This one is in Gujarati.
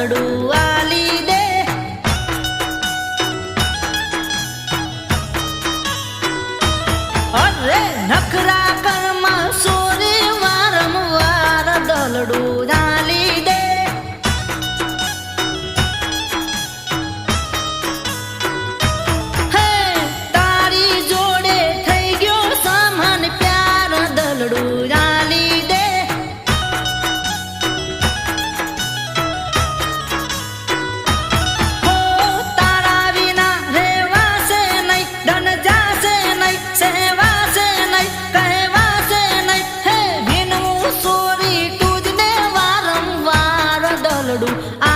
આંધળું વાલી દે અરે નખરા કર્મ સોરી વારંવાર દલડું బాలడు